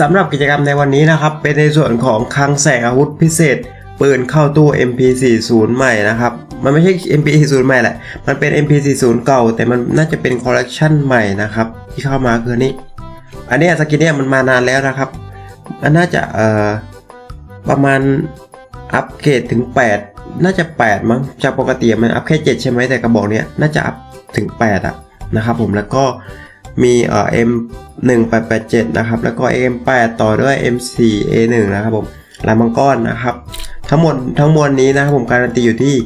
สำหรับกิจกรรมในวันนี้นะครับ เป็นในส่วนของคลังแสงอาวุธพิเศษปืนเข้าตู้ MP40 ใหม่นะครับ มันไม่ใช่ MP40 ใหม่แหละ มันเป็น MP40 เก่า แต่มันน่าจะเป็นคอลเลกชันใหม่นะครับ ที่เข้ามาคือนนี้ อันนี้สกินเนี่ยมันมานานแล้วนะครับ มันน่าจะเอ่อประมาณอัปเกรดถึง 8 น่าจะ 8 มั้ง จากปกติมันอัพแค่ 7 ใช่ไหมแต่กระบอกเนี้ยน่าจะอัพถึง 8 อะนะครับผมแล้วก็ มีเอ่อ M 1887นะครับ แล้วก็ M8 ต่อด้วย M4A1 นะครับผมลายมังกรนะครับ ทั้งหมดทั้งมวลนี้นะครับผมการันตีอยู่ที่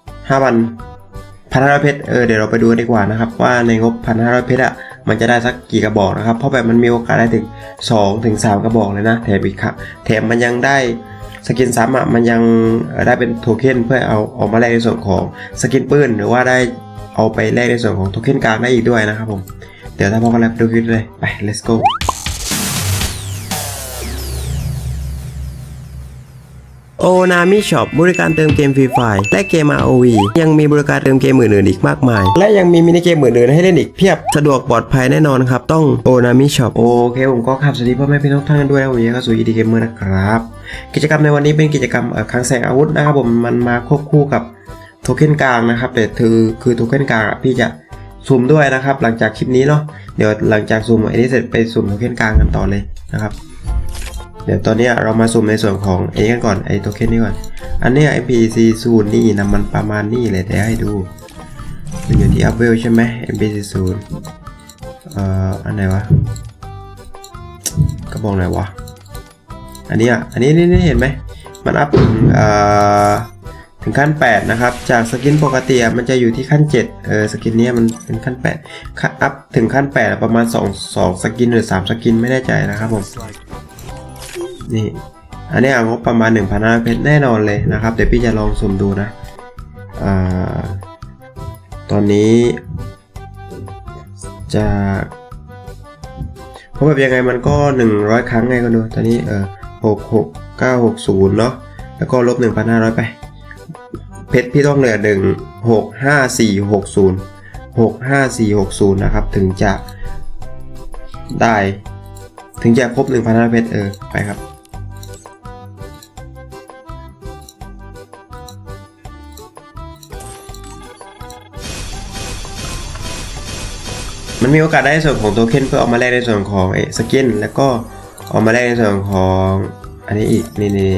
5,000พันห้าร้อยเพชรเออเดี๋ยวเราไปดูดีกว่านะครับว่าในงบพันห้าร้อยเพชรอะมันจะได้สักกี่กระบอกนะครับ เพราะแบบมันมีโอกาสได้ถึง2ถึง3กระบอกเลยนะแถมอีกครับแถมมันยังได้สกินซ้ำอะมันยังได้เป็นโทเค็นเพื่อเอาออกมาแลกในส่วนของสกินปืนหรือว่าได้เอาไปแลกในส่วนของโทเค็นกลางได้อีกด้วยนะครับผม ดี๋ยวถ้าพอมกันแล้วไปดูคลิปเลย ไป let's go โอนามิช็อปบริการเติมเกมฟรีไฟล์และเกม ROV ยังมีบริการเติมเกมอื่นๆอีกมากมาย และยังมีมินิเกมอื่นๆให้เล่นอีกเพียบ สะดวกปลอดภัยแน่นอนครับ ต้องโอนามิช็อปโอเค ผมก็ขับสวัสดีพ่อแม่พี่น้องทุกท่านด้วยนะวันนี้เข้าสู่ ED Gamer นะครับ กิจกรรมในวันนี้เป็นกิจกรรมคลังแสงอาวุธนะครับผมมันมาควบคู่กับโทเค็นกลางนะครับแต่คือคือโทเค็นกลางพี่จะ ซูมด้วยนะครับ หลังจากคลิปนี้เนาะเดี๋ยวหลังจากซูมอันนี้เสร็จไปซูมโทเค็นกลางกันต่อเลยนะครับ เดี๋ยวตอนนี้เรามาสุ่มในส่วนของไอ้กันก่อนไอ้โทเค็นนี่ก่อน อันนี้ MPC ศูนย์นี่นะมันประมาณนี้เลยเดี๋ยวให้ดูมันอยู่ที่อัพเวลใช่ไหม MPC ศูนย์เอ่ออันไหนวะกระบอกไหนวะอันนี้อะอันนี้นี่เห็นไหมมันอัพเอ่อ ถึงขั้น 8 นะครับ จากสกินปกติมันจะอยู่ที่ขั้น 7 เออสกินนี้มันเป็นขั้น8ขั้นอัพถึงขั้น 8 ประมาณ 2 2 สกินหรือ 3 สกินไม่แน่ใจนะครับผม นี่ อันนี้เอางบประมาณ 1,500เพชรแน่นอนเลยนะครับ เดี๋ยวพี่จะลองสุ่มดูนะอ่าตอนนี้จะเพราะแบบยังไงมันก็ 100 ครั้งไงก็ดูตอนนี้เออ6 6 9 6 0 เนาะแล้วก็ลบ 1,500 ไป เพชรพี่ต้องเหลือ1 6 5 4 6 0 6 5 4 6 0นะครับ ถึงจะได้ถึงจะครบ1,500เพชรเออไปครับ มันมีโอกาสได้ส่วนของโทเค็นเพื่อเอามาแลกในส่วนของไอ้สกินแล้วก็เอามาแลกในส่วนของอันนี้อีกนี่นี่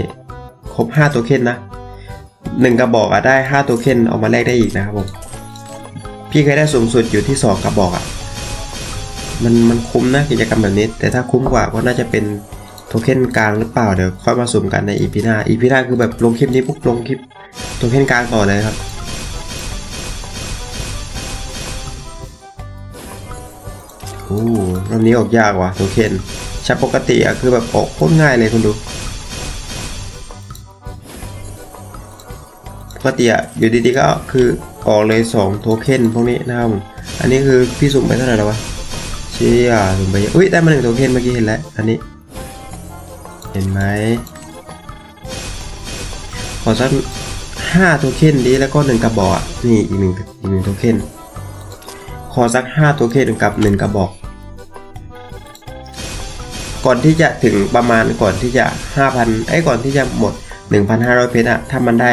ครบ 5 โทเค็นนะ หนึ่งกระบอกอะได้5โทเค็นเอามาแลกได้อีกนะครับผม พี่เคยได้สูงสุดอยู่ที่ 2 กระบอกอะมันมันคุ้มนะกิจกรรมแบบนี้ แต่ถ้าคุ้มกว่าก็น่าจะเป็นโทเค็นกลางหรือเปล่าเดี๋ยวค่อยมาสุ่มกันในอีพีหน้าอีพีหน้าคือแบบลงคลิปนี้ปุ๊บลงคลิปโทเค็นกลางต่อเลยครับโอ้รอบนี้ออกยากว่ะโทเค็นช้ปกติอะคือแบบออกโคตรง่ายเลยคุณดู ปกติอะอยู่ดีๆก็คือออกเลย 2 โทเค็นพวกนี้นะครับผมอันนี้คือพี่สุ่มไปเท่าไหร่แล้ววะเชี่ยสุ่มไปเยอะอุ้ยได้มาหนึ่งโทเค็นเมื่อกี้เห็นแล้วอันนี้ เห็นไหมขอสักห้าโทเค็นดีแล้วก็หนึ่งกระบอกนี่อีกหนึ่งอีกหนึ่งโทเค็นขอสัก5ตัวเคสกับ1กระบอกก่อนที่จะถึงประมาณก่อนที่จะ 5,000ไอ้ก่อนที่จะหมด 1,500 เพชรอะถ้ามันได้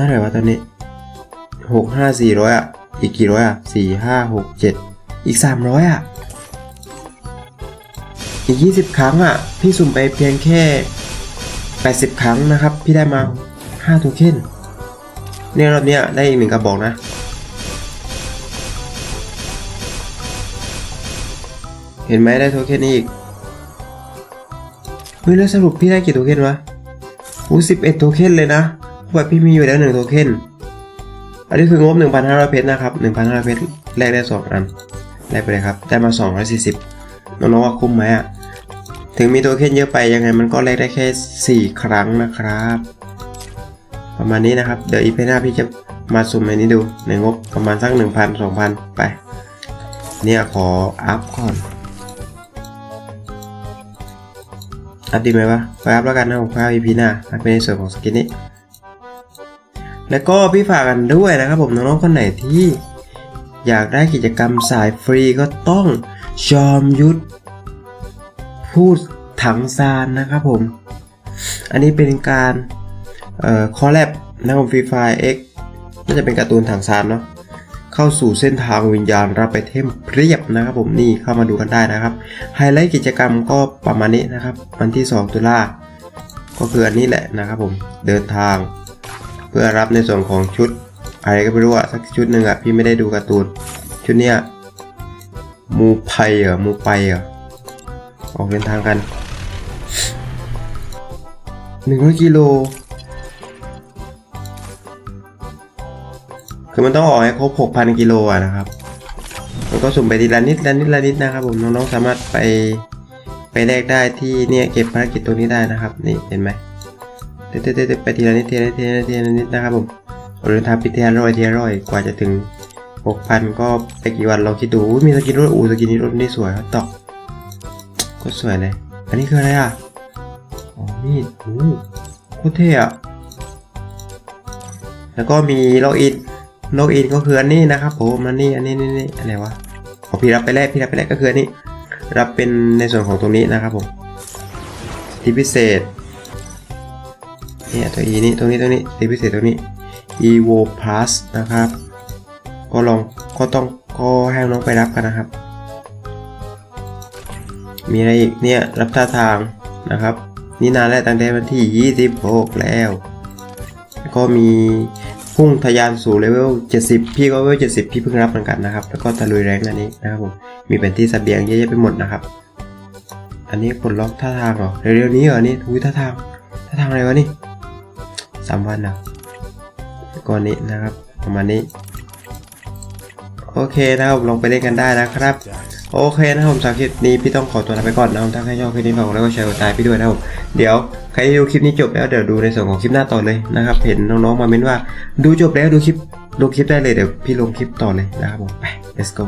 ท่าไหร่วะตอนนี้หกห้าสี่ร้อยอะ อีกกี่ร้อยอะสี่ห้าหกเจ็ดอีกสามร้อยอะ อีกยี่สิบครั้งอะ พี่สุ่มไปเพียงแค่80ครั้งนะครับ พี่ได้มา5โทเค็นเนี่ยรอบนี้ได้อีกหนึ่งกระบอกนะเห็นไหมได้โทเค็นอีก เฮ้ยแล้วสรุปพี่ได้กี่โทเค็นวะอู้สิบเอ็ดโทเค็นเลยนะ แบบพี่มีอยู่แล้วหนึ่งโทเค็นอันนี้คืองบ 1,500 เพชรนะครับ 1,500 เพชรแลกได้ 2 อันแลกไปเลยครับ ได้มา 240 น้องๆว่าคุ้มไหมอะ ถึงมีตัวเค็นเยอะไปยังไงมันก็แลกได้แค่ 4 ครั้งนะครับ ประมาณนี้นะครับ เดี๋ยวอีพีหน้าพี่จะมาสุ่มในนี้ดูในงบประมาณสัก 1,000 2,000 ไป เนี่ยขออัพก่อน อัพดีไหมวะไปอัพแล้วกันนะผมค่อยอีพีหน้าอัพในส่วนของสกินนี้ แล้วก็พี่ฝากกันด้วยนะครับผมน้องๆคนไหนที่ อยากได้กิจกรรมสายฟรีก็ต้องจอมยุทธพูดถังซานนะครับผม อันนี้เป็นการเอ่อคอลแลบนะครับฟรีไฟ X น่าจะเป็นการ์ตูนถังซานเนาะเข้าสู่เส้นทางวิญญาณรับไปเทมเพียบนะครับผมนี่เข้ามาดูกันได้นะครับไฮไลท์กิจกรรมก็ประมาณนี้นะครับ วันที่ 2 ตุลาก็คืออันนี้แหละนะครับผมเดินทาง เพื่อรับในส่วนของชุด อะไรก็ไม่รู้อะสักชุดหนึ่งอะพี่ไม่ได้ดูการ์ตูน ชุดเนี้ยมูไพเหรอมูไปเหรอออกเดินทางกันหนึ่งร้อยกิโลคือมันต้องออกให้ครบ6,000กิโลอะนะครับมันก็สุ่มไปทีละนิดละนิดละนิดนะครับผมน้องๆสามารถไปไปแลกได้ที่เนี่ยเก็บภารกิจตัวนี้ได้นะครับ นี่เห็นไหม เต้เต้ไปทีละนิดทีละนิดทีละนิดทีละนิดนะครับผมเดินทางไปทีละร้อยทีละร้อยกว่าจะถึง 6,000 ก็ไปกี่วันลองคิดดูมีสกินรถอูสกินนี้รถนี่สวยครับตอกก็สวยเลย อันนี้คืออะไรอะอ๋อมีดโอ้โคตรเท่อะแล้วก็มีล็อกอินล็อกอินก็คืออันนี้นะครับผมอันนี้อันนี้นี่นี่อะไรวะขอพี่รับไปแรกพี่รับไปแรกก็คืออันนี้ รับเป็นในส่วนของตรงนี้นะครับผมที่พิเศษ เนี่ยตัว e นี้ตรงนี้ตรงนี้ที่พิเศษตรงนี้ evo plus นะครับ ก็ลองก็ต้องก็ให้น้องไปรับกันนะครับ มีอะไรอีกเนี่ยรับท่าทางนะครับ นี่นานแล้วตั้งแต่วันที่ 26 แล้วแล้วก็มีพุ่งทะยานสู่เลเวล 70 พี่ก็เลเวล 70 พี่เพิ่งรับเหมือนกันนะครับ แล้วก็ตะลุยแรงอันนี้นะครับผม มีแผนที่เสบียงเยอะแยะไปหมดนะครับ อันนี้ปลดล็อกท่าทางเหรอ เร็วๆนี้เหรอนี่ทุยท่าทาง ท่าทางอะไรวะนี่ สามวันนะก่อนนี้นะครับ ประมาณนี้โอเคนะครับลองไปเล่นกันได้นะครับ โอเคนะครับผมสำหรับคลิปนี้พี่ต้องขอตัวลาไปก่อนนะครับถ้าใครชอบคลิปนี้ฝากกดไลค์กดแชร์กดติดตามพี่ด้วยนะครับเดี๋ยวใครที่ดูคลิปนี้จบแล้วเดี๋ยวดูในส่วนของคลิปหน้าต่อเลยนะครับ เห็นน้องๆมาเม้นว่า ดูจบแล้วดูคลิปดูคลิปได้เลยเดี๋ยวพี่ลงคลิปต่อเลยนะครับผมไป let's go